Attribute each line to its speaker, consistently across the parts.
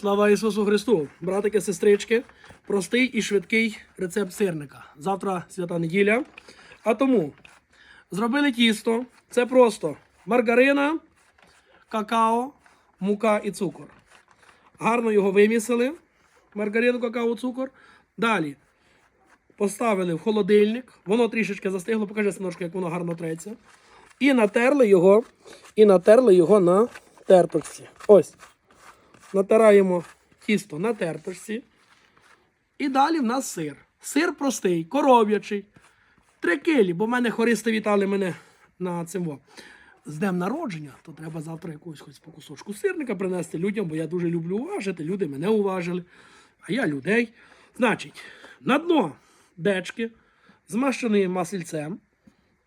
Speaker 1: Слава Ісусу Христу! Братики, сестрички, простий і швидкий рецепт сирника. Завтра свята неділя. А тому зробили тісто. Це просто маргарина, какао, мука і цукор. Гарно його вимісили. Маргарину, какао, цукор. Далі поставили в холодильник. Воно трішечки застигло. Покажи синочку, як воно гарно треться. І натерли його, і натерли його на терточці. Ось. Натираємо тісто на терточці. І далі в нас сир. Сир простий, коров'ячий. Три килі, бо в мене хористи вітали мене на цим. З днем народження, то треба завтра якусь хоч по кусочку сирника принести людям, бо я дуже люблю уважити. Люди мене уважили, а я людей. Значить, на дно дечки, змащеної масельцем,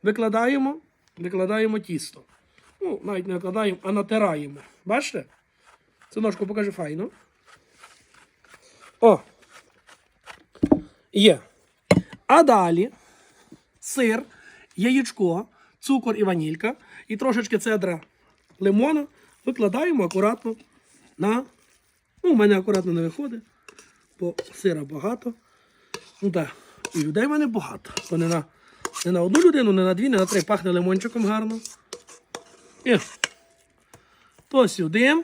Speaker 1: викладаємо, викладаємо тісто. Ну, навіть не викладаємо, а натираємо. Бачите? Синочку, покажи файно. О! Є. А далі сир, яєчко, цукор і ванілька і трошечки цедра лимона викладаємо акуратно на. Ну, у мене акуратно не виходить, бо сира багато. Ну так, і людей в мене багато. Бо не на, не на одну людину, не на дві, не на три. Пахне лимончиком гарно. І то сюди.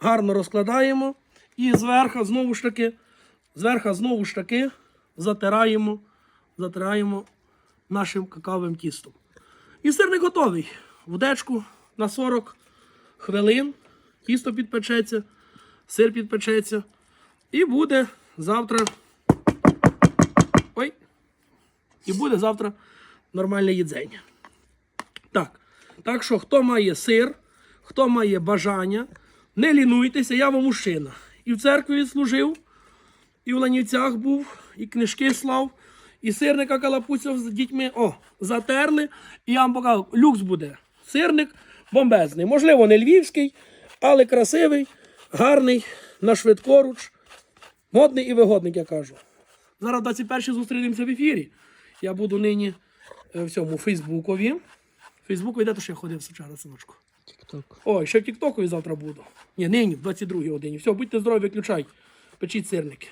Speaker 1: Гарно розкладаємо. І зверху знову ж таки, зверху знову ж таки затираємо, затираємо нашим какавим тістом. І сирник готовий. В дечку на 40 хвилин. Тісто підпечеться, сир підпечеться. І буде завтра. Ой. І буде завтра нормальне їдзення. Так. Так що, хто має сир, хто має бажання, не лінуйтеся, я вам мужчина. І в церкві служив, і в Ланівцях був, і книжки слав, і сирника калапуцяв з дітьми. О, затерли. І я вам покажу, люкс буде. Сирник бомбезний. Можливо, не львівський, але красивий, гарний, на швидкоруч, модний і вигодний, як я кажу. Зараз 21 зустрінемося в ефірі. Я буду нині е, в цьому Фейсбукові. Фейсбуку йде, то що я ходив вчора, синочку. Ой, ще в Тіктокові завтра буду. Ні, нині, в 22 годині. Все, будьте здорові, виключай. Печіть сирники.